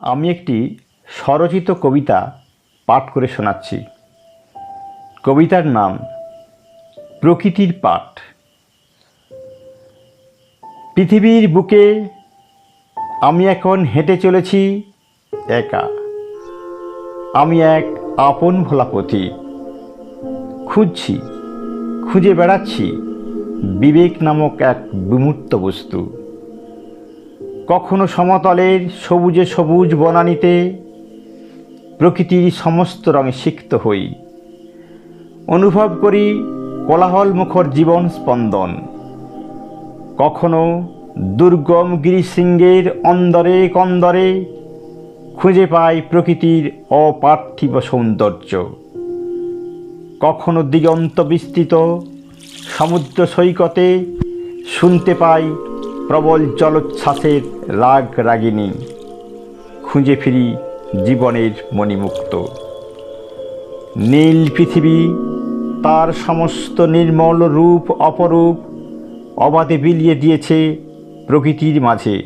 আমি একটি স্বরচিত কবিতা পাঠ করে শোনাচ্ছি। কবিতার নাম প্রকৃতির পাঠ। পৃথিবীর বুকে আমি এখন হেঁটে চলেছি একা। আমি এক আপন ভোলা পথিক খুঁজছি, খুঁজে বেড়াচ্ছি বিবেক নামক এক বিমূর্ত বস্তু। কখনো সমতলের সবুজে সবুজ বনানীতে প্রকৃতির সমস্ত রঙে সিক্ত হই। অনুভব করি কোলাহল মুখর জীবন স্পন্দন। কখনো দুর্গম গিরিশৃঙ্গের অন্দরে কন্দরে খুঁজে পাই প্রকৃতির অপার্থিব সৌন্দর্য। কখনো দিগন্ত বিস্তৃত সমুদ্র সৈকতে শুনতে পাই প্রবল জলোচ্ছ্বাসের রাগ রাগিনী, খুঁজে ফিরি জীবনের মণিমুক্ত। নীল পৃথিবী, তার সমস্ত নির্মল রূপ অপরূপ, অবাধে বিলিয়ে দিয়েছে প্রকৃতির মাঝে।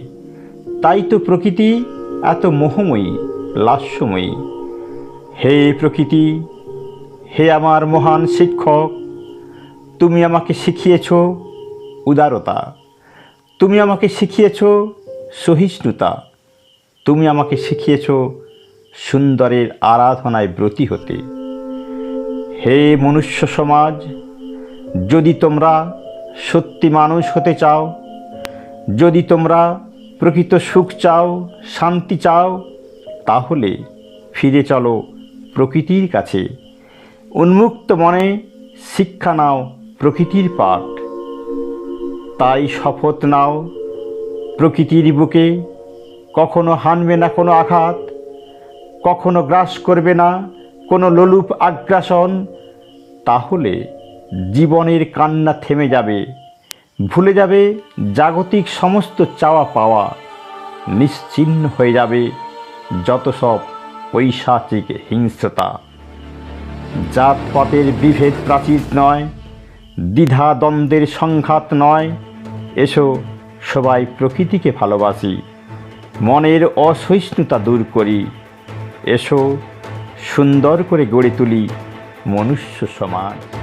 তাই তো প্রকৃতি এত মোহময়ী, লাস্যময়ী। হে প্রকৃতি, হে আমার মহান শিক্ষক, তুমি আমাকে শিখিয়েছ উদারতা। তুমি আমাকে শিখিয়েছ সহিষ্ণুতা। তুমি আমাকে শিখিয়েছ সুন্দরের আরাধনায় ব্রতী হতে। হে মনুষ্য সমাজ, যদি তোমরা সত্যি মানুষ হতে চাও, যদি তোমরা প্রকৃত সুখ চাও, শান্তি চাও, তাহলে ফিরে চলো প্রকৃতির কাছে। উন্মুক্ত মনে শিক্ষা নাও প্রকৃতির পাঠ। তাই শপথ নাও। প্রকৃতির বুকে কখনো হানবে না কোনো আঘাত, কখনো গ্রাস করবে না কোনো লোলুপ আগ্রাসন, তাহলে জীবনের কান্না থেমে যাবে, ভুলে যাবে জাগতিক সমস্ত চাওয়া পাওয়া, নিশ্চিহ্ন হয়ে যাবে যত সব পৈশাচিক হিংস্রতা। জাতপাতের বিভেদ প্রাচীর নয়, দ্বিধা দ্বন্দ্বের সংঘাত নয় এসো, সবাই প্রকৃতিকে ভালোবাসি। মনের অসহিষ্ণুতা দূর করি। এসো, সুন্দর করে গড়ে তুলি মনুষ্য সমাজ।